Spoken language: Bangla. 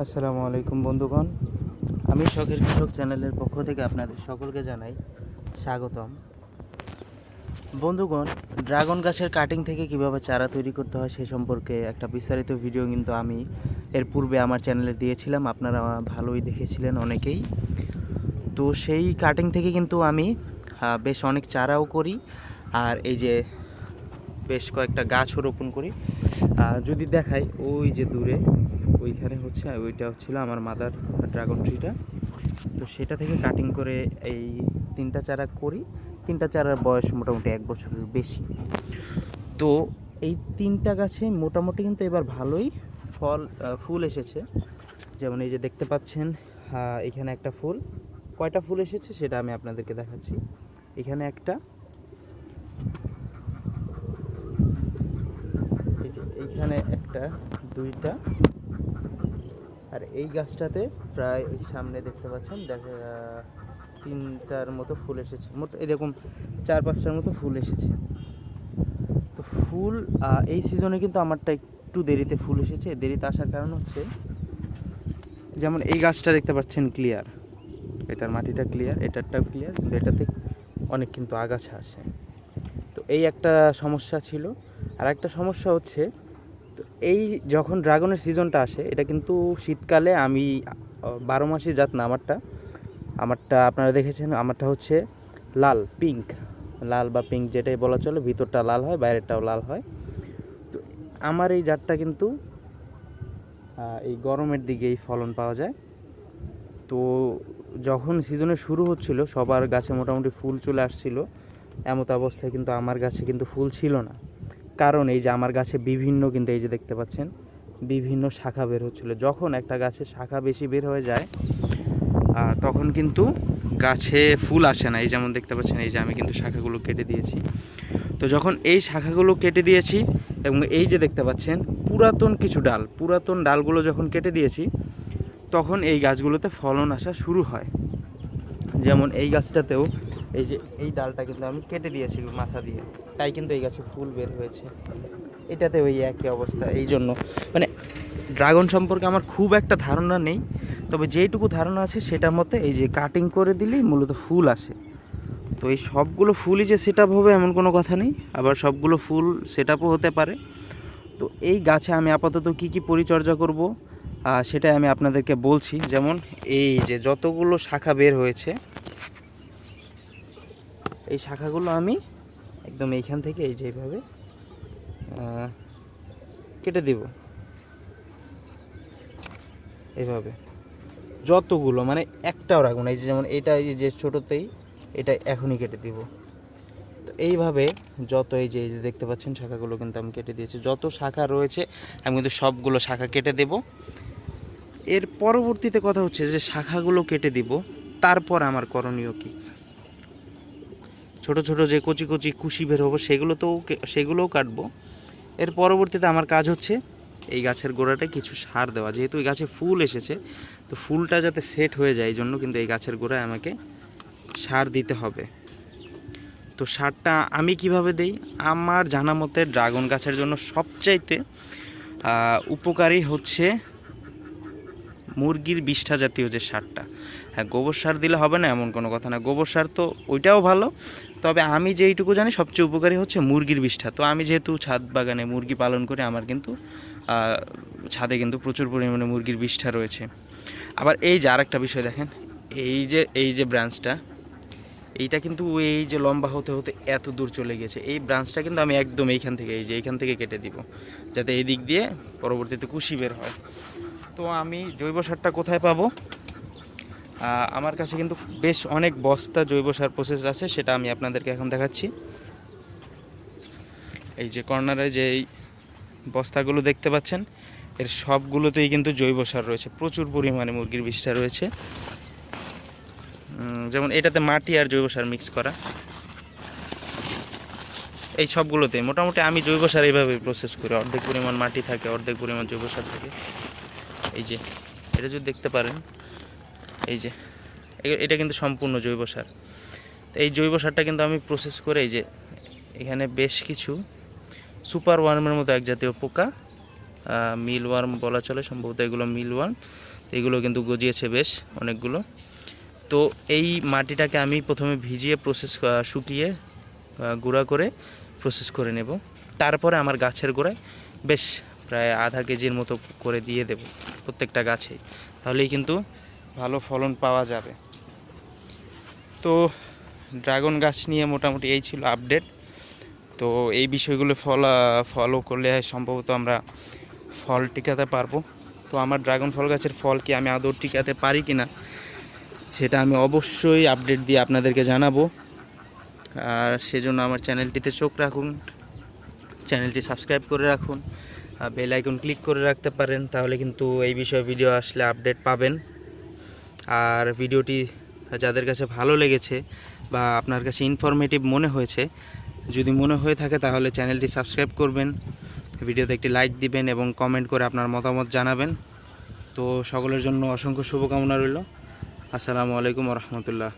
আসসালামু আলাইকুম বন্ধুগণ। আমি শখের কৃষক চ্যানেলের পক্ষ থেকে আপনাদের সকলকে জানাই স্বাগতম। বন্ধুগণ, ড্রাগন গাছের কাটিং থেকে কীভাবে চারা তৈরি করতে হয় সে সম্পর্কে একটা বিস্তারিত ভিডিও কিন্তু আমি এর পূর্বে আমার চ্যানেলে দিয়েছিলাম। আপনারা ভালোই দেখেছিলেন অনেকেই। তো সেই কাটিং থেকে কিন্তু আমি বেশ অনেক চারাও করি। আর এই যে বেশ কয়েকটা গাছও রোপণ করি। আর যদি দেখাই, ওই যে দূরে, ওইখানে হচ্ছে ওইটা হচ্ছিল আমার মাদার ড্রাগন ট্রিটা তো সেটা থেকে কাটিং করে এই তিনটা চারা করি। তিনটা চারার বয়স মোটামুটি এক বছরের বেশি। তো এই তিনটা গাছে মোটামুটি কিন্তু এবার ভালোই ফল ফুল এসেছে। যেমন এই যে দেখতে পাচ্ছেন এখানে একটা ফুল। কয়টা ফুল এসেছে সেটা আমি আপনাদেরকে দেখাচ্ছি। এখানে একটা এইখানে একটা, দুইটা। আর এই গাছটাতে প্রায় ওই সামনে দেখতে পাচ্ছেন, দেখা, তিনটার মতো ফুল এসেছে। মোট এরকম চার পাঁচটার মতো ফুল এসেছে। তো ফুল এই সিজনে কিন্তু আমারটা একটু দেরিতে ফুল এসেছে। দেরিতে আসার কারণ হচ্ছে, যেমন এই গাছটা দেখতে পাচ্ছেন ক্লিয়ার এটার মাটিটা ক্লিয়ার এটারটাও ক্লিয়ার কিন্তু এটাতে অনেক কিন্তু আগাছা আসে তো এই একটা সমস্যা ছিল। আর একটা সমস্যা হচ্ছে এই যখন ড্রাগনের সিজনটা আসে, এটা কিন্তু শীতকালে আমি বারো মাসি জাত না আমারটা। আমারটা আপনারা দেখেছেন, আমারটা হচ্ছে লাল, পিঙ্ক। লাল বা পিঙ্ক যেটাই বলা চলে, ভিতরটা লাল হয়, বাইরেরটাও লাল হয়। তো আমার এই জাতটা কিন্তু এই গরমের দিকে এই ফলন পাওয়া যায়। তো যখন সিজনে শুরু হচ্ছিল, সবার গাছে মোটামুটি ফুল চলে আসছিল। এমত অবস্থায় কিন্তু আমার গাছে কিন্তু ফুল ছিল না। কারণ এই যে আমার গাছে বিভিন্ন কিন্তু এই যে দেখতে পাচ্ছেন, বিভিন্ন শাখা বের হচ্ছিল। যখন একটা গাছে শাখা বেশি বের হয়ে যায় তখন কিন্তু গাছে ফুল আসে না। এই যেমন দেখতে পাচ্ছেন, এই যে আমি কিন্তু শাখাগুলো কেটে দিয়েছি। তো যখন এই শাখাগুলো কেটে দিয়েছি এবং এই যে দেখতে পাচ্ছেন, পুরাতন কিছু ডাল, পুরাতন ডালগুলো যখন কেটে দিয়েছি, তখন এই গাছগুলোতে ফলন আসা শুরু হয়। যেমন এই গাছটাতেও এই যে, এই ডালটা কিন্তু আমি কেটে দিয়েছি মাথা দিয়ে। তাই কিন্তু এই গাছে ফুল বের হয়েছে। এটাতে ওই একই অবস্থা, এই জন্য। মানে ড্রাগন সম্পর্কে আমার খুব একটা ধারণা নেই, তবে যেইটুকু ধারণা আছে সেটা মতে এই যে কাটিং করে দিলেই মূলত ফুল আসে। তো এই সবগুলো ফুলই যে সেট হবে এমন কোনো কথা নেই, আবার সবগুলো ফুল সেট হতে পারে। তো এই গাছে আমি আপাতত কি কি পরিচর্যা করব সেটাই আমি আপনাদেরকে বলছি। যেমন এই যে যতগুলো শাখা বের হয়েছে এই শাখাগুলো আমি একদম এইখান থেকে এই যে এইভাবে কেটে দেব। এইভাবে যতগুলো মানে একটাও রাখব না, এই যে যেমন এটা, এই যে ছোটোতেই এটা এখনই কেটে দিব। তো এইভাবে যত এই যে এই যে দেখতে পাচ্ছেন শাখাগুলো কিন্তু আমি কেটে দিয়েছি। যত শাখা রয়েছে, আমি কিন্তু সবগুলো শাখা কেটে দেব। এর পরবর্তীতে কথা হচ্ছে যে শাখাগুলো কেটে দিব, তারপর আমার করণীয় কী? ছোট ছোট যে কচি কচি কুশি বের হব সেগুলো তো সেগুলোও কাটবো। এর পরবর্তীতে আমার কাজ হচ্ছে এই গাছের গোড়াটায় কিছু সার দেওয়া। যেহেতু এই গাছে ফুল এসেছে, তো ফুলটা যাতে সেট হয়ে যায়, এই জন্য কিন্তু এই গাছের গোড়ায় আমাকে সার দিতে হবে। তো সারটা আমি কীভাবে দেই? আমার জানা মতে ড্রাগন গাছের জন্য সবচাইতে উপকারী হচ্ছে মুরগির বিষ্ঠা জাতীয় যে সারটা। হ্যাঁ গোবর সার দিলে হবে না এমন কোনো কথা না। গোবর সার তো ওইটাও ভালো। তবে আমি যেইটুকু জানি, সবচেয়ে উপকারী হচ্ছে মুরগির বিষ্ঠা। তো আমি যেহেতু ছাদ বাগানে মুরগি পালন করি, আমার কিন্তু ছাদে কিন্তু প্রচুর পরিমাণে মুরগির বিষ্ঠা রয়েছে। আবার এই যে আরেকটা বিষয় দেখেন, এই যে এই যে ব্রাঞ্চটা, এইটা কিন্তু এই যে লম্বা হতে হতে এত দূর চলে গেছে এই ব্রাঞ্চটা কিন্তু আমি একদম এইখান থেকে, এই যে এইখান থেকে কেটে দিব। যাতে এই দিক দিয়ে পরবর্তীতে কুশি বের হয়। তো আমি জৈব সারটা কোথায় পাবো? আমার কাছে কিন্তু বেশ অনেক বস্তা জৈব সার প্রসেস আছে, সেটা আমি আপনাদেরকে এখন দেখাচ্ছি। এই যে কর্নারে যে এই বস্তাগুলো দেখতে পাচ্ছেন, এর সবগুলোতেই কিন্তু জৈব সার রয়েছে, প্রচুর পরিমাণে মুরগির বিষটা রয়েছে। যেমন এটাতে মাটি আর জৈব সার মিক্স করা। এই সবগুলোতে মোটামুটি আমি জৈব সার এইভাবে প্রসেস করি, অর্ধেক পরিমাণ মাটি থাকে, অর্ধেক পরিমাণ জৈব সার থাকে। এই যে, এটা যদি দেখতে পারেন, এই যে এটা কিন্তু সম্পূর্ণ জৈব সার। এই জৈব সারটা কিন্তু আমি প্রসেস করে এই যে, এখানে বেশ কিছু সুপার ওয়ার্মের মতো এক জাতীয় পোকা মিল ওয়ার্ম বলা চলে, সম্ভবত এগুলো মিল ওয়ার্ম এগুলো কিন্তু গজিয়েছে বেশ অনেকগুলো। তো এই মাটিটাকে আমি প্রথমে ভিজিয়ে প্রসেস শুকিয়ে গুঁড়া করে প্রসেস করে নেব। তারপরে আমার গাছের গোড়ায় বেশ প্রায় আধা কেজির মতো করে দিয়ে দেব। প্রত্যেকটা গাছে, তাহলেই কিন্তু ভালো ফলন পাওয়া যাবে। তো ড্রাগন গাছ নিয়ে মোটামুটি এই ছিল আপডেট। তো এই বিষয়গুলো ফলো ফলো করলে সম্ভবত আমরা ফল টিকাতে পারব। তো আমার ড্রাগন ফল গাছের ফল কি আমি আদৌ টিকাতে পারি কি না সেটা আমি অবশ্যই আপডেট দিয়ে আপনাদেরকে জানাব। আর সেজন্য আমার চ্যানেলটিতে চোখ রাখুন, চ্যানেলটি সাবস্ক্রাইব করে রাখুন। বেল আইকন ক্লিক করে রাখতে পারেন, তাহলে কিন্তু এই বিষয়ে ভিডিও আসলে আপডেট পাবেন। আর ভিডিওটি যাদের কাছে ভালো লেগেছে বা আপনার কাছে ইনফরমেটিভ মনে হয়েছে, যদি মনে হয়ে থাকে তাহলে চ্যানেলটি সাবস্ক্রাইব করবেন ভিডিওতে একটি লাইক দিবেন এবং কমেন্ট করে আপনার মতামত জানাবেন। তো সকলের জন্য অসংখ্য শুভকামনা রইল। আসসালামু আলাইকুম রহমতুল্লাহ।